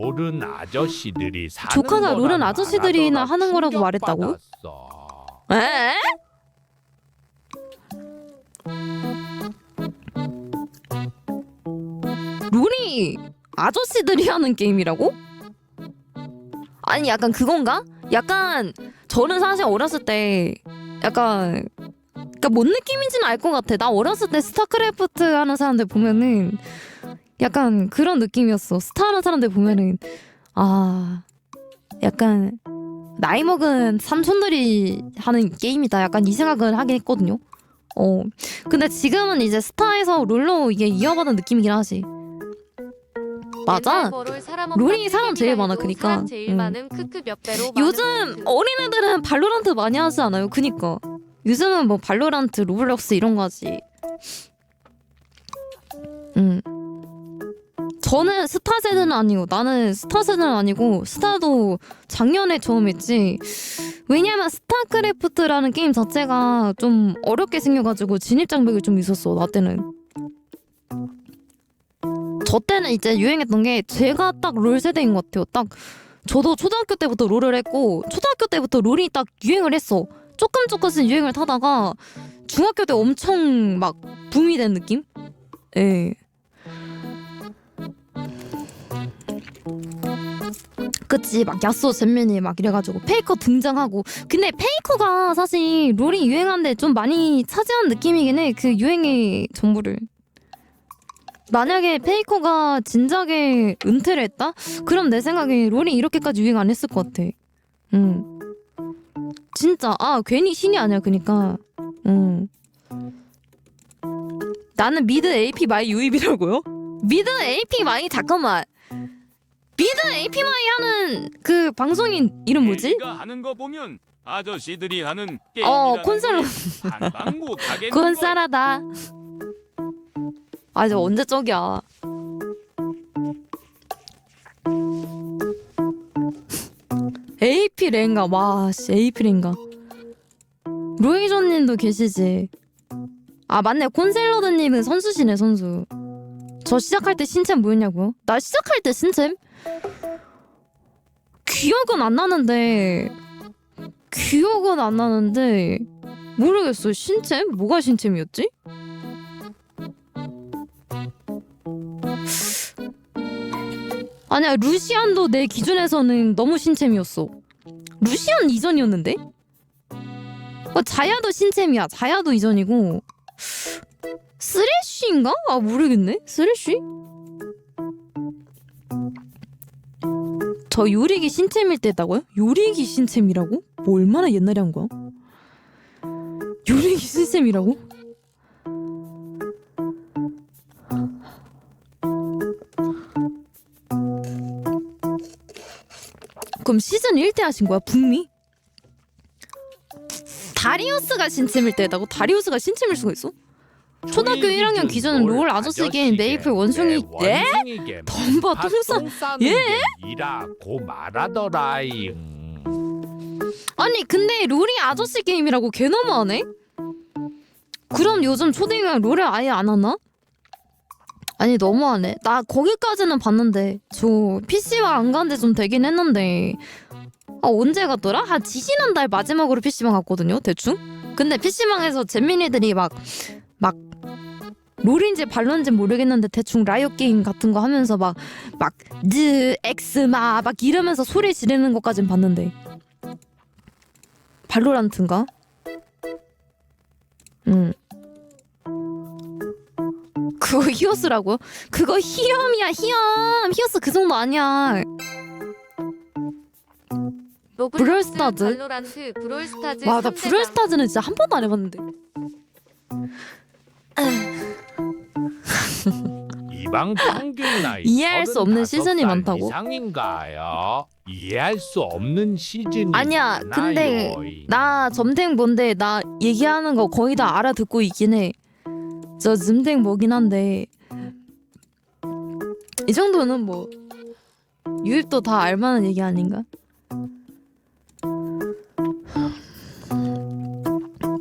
롤은 아저씨들이 사는 조카가 거란 아저씨들이나 말하더라 하는 거라고 말했다고? 충격받았어. 에? 룰이 아저씨들이 하는 게임이라고? 아니 약간 그건가? 약간 저는 사실 어렸을 때 약간 그러니까 뭔 느낌인지는 알 것 같아. 나 어렸을 때 스타크래프트 하는 사람들 보면은 약간 그런 느낌이었어. 스타 하는 사람들 보면은 아 약간 나이 먹은 삼촌들이 하는 게임이다. 약간 이 생각을 하긴 했거든요. 어. 근데 지금은 이제 스타에서 롤로 이게 이어받은 느낌이긴 하지. 맞아. 롤이 사람 제일 많아, 그니까. 음. 요즘 그. 어린애들은 발로란트 많이 하지 않아요? 그니까. 요즘은 뭐 발로란트, 로블록스 이런 거 하지. 저는 스타 세대는 아니고 나는 스타 세대는 아니고 스타도 작년에 처음 했지. 왜냐면 스타크래프트라는 게임 자체가 좀 어렵게 생겨가지고 진입 장벽이 좀 있었어 나 때는. 저 때는 이제 유행했던 게 제가 딱 롤 세대인 것 같아요. 딱 저도 초등학교 때부터 롤을 했고 초등학교 때부터 롤이 딱 유행을 했어. 조금 조금씩 유행을 타다가 중학교 때 엄청 막 붐이 된 느낌? 예. 그치? 막 야스오 젠면이 막 이래가지고 페이커 등장하고. 근데 페이커가 사실 롤이 유행한데 좀 많이 차지한 느낌이긴 해그 유행의 전부를. 만약에 페이커가 진작에 은퇴를 했다? 그럼 내 생각에 롤이 이렇게까지 유행 안 했을 것 같아. 응. 진짜 아 괜히 신이 아니야 그니까. 응. 나는 미드 AP 마이 유입이라고요? 미드 AP 마이 잠깐만 미드 AP 마이 하는 그 방송인 이름 뭐지? 하는 거 보면 아저씨들이 하는 어. 한방 못 하겠는 그건 거야. 싸라다. 아, 저 언제 적이야. AP 랭가, 와, 씨, AP 랭가. 로이존님도 계시지. 아, 맞네. 콘셀러드님은 선수시네, 선수. 저 시작할 때 신챔 뭐였냐고요? 나 시작할 때 신챔? 기억은 안 나는데, 기억은 안 나는데, 모르겠어. 신챔? 뭐가 신챔이었지? 아니야 루시안도 내 기준에서는 너무 신챔이었어. 루시안 이전이었는데? 어, 자야도 신챔이야. 자야도 이전이고 쓰레쉬인가? 아 모르겠네. 쓰레쉬? 저 요리기 신챔일 때다고요? 요리기 신챔이라고? 뭐 얼마나 옛날에 한 거야? 요리기 신챔이라고? 그럼 시즌 1때 하신 거야? 북미? 다리우스가 신챔일 때다고? 다리우스가 신챔일 수가 있어? 초등학교 1학년 기준은 롤 아저씨 게임 메이플 원숭이 예? 덤바 똥싸 예? 이라고 말하더라잉. 아니 근데 롤이 아저씨 게임이라고 개 너무하네? 그럼 요즘 초딩은 롤을 아예 안 하나? 아니 너무하네 나 거기까지는 봤는데 저 PC방 안 간 지 좀 되긴 했는데 아 언제 갔더라? 한 지지난 달 마지막으로 PC방 갔거든요 대충 근데 PC방에서 잼민이들이 막막 롤인지 발론인지 모르겠는데 대충 라이엇 게임 같은 거 하면서 막막느 엑스마 막 이러면서 소리 지르는 것까진 봤는데 발로란트인가? 응. 그거 히오스라고요? 그거 히엄이야 히엄 히오스 그 정도 아니야 브롤스타즈? 발로란트, 브롤스타즈 와나 삼대장. 브롤스타즈는 진짜 한 번도 안 해봤는데 이방 평균 나이 이해할 수 없는 35살 시즌이 많다고? 이상인가요? 이해할 수 없는 시즌이 아니야, 근데 많아요. 나 점탱 뭔데 나 얘기하는 거 거의 다 알아듣고 있긴 해 저 점탱 뭐긴 한데 이 정도는 뭐 유입도 다 알만한 얘기 아닌가?